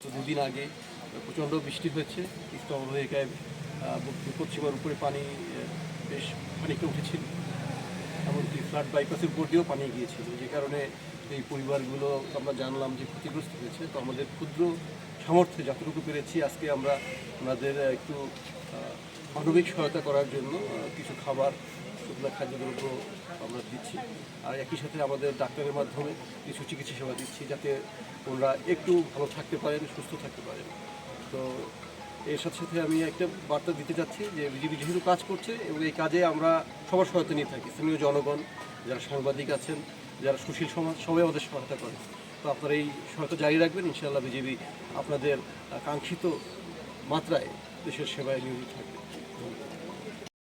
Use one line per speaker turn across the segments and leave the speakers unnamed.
দুদিন আগে প্রচণ্ড বৃষ্টি হয়েছে তিস্তা আহ, পশ্চিমার উপরে পানি বেশ খানিকটা উঠেছিল এমনকি ফ্লাড বাইপাসের উপর দিয়েও পানি গিয়েছিল যে কারণে এই পরিবারগুলো আমরা জানলাম যে ক্ষতিগ্রস্ত হয়েছে। তো আমাদের ক্ষুদ্র সামর্থ্যে যতটুকু পেরেছি আজকে আমরা ওনাদের একটু মানবিক সহায়তা করার জন্য কিছু খাবার শুকনো খাদ্যদ্রব্য আমরা দিচ্ছি। আর একই সাথে আমাদের ডাক্তারের মাধ্যমে কিছু চিকিৎসা সেবা দিচ্ছি যাতে ওনারা একটু ভালো থাকতে পারেন, সুস্থ থাকতে পারেন। তো এর সাথে সাথে আমি একটা বার্তা দিতে চাচ্ছি যে বিজেপি যেহেতু কাজ করছে এবং এই কাজে আমরা সবার সহায়তা নিয়ে থাকি। স্থানীয় জনগণ, যারা সাংবাদিক আছেন, যারা সুশীল সমাজ, সবাই আমাদের সহায়তা করে। তো আপনারা এই সহায়তা জারি রাখবেন। ইনশাআল্লাহ বিজেপি আপনাদের কাঙ্ক্ষিত মাত্রায় দেশের সেবায় নিয়োজিত থাকবে।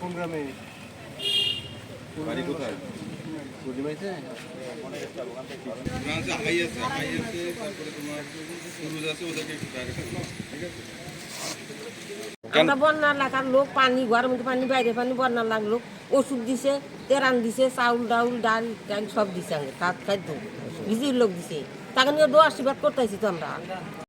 কোন গ্রামে? বাড়ি কোথায়? পূর্ণিমাইতে
আমরা বন্যা লাগার লোক পানি ঘরের মধ্যে পানি বাইরে পানি বন্যা লাগল ওষুধ দিছে তেরান দিছে চাউল ডাউল ডাল ডাল সব দিছে আমাকে খাদ খাদ্য ভিজির লোক দিছে। তাকে নিয়ে দোয়া আশীর্বাদ করতেছি তো আমরা।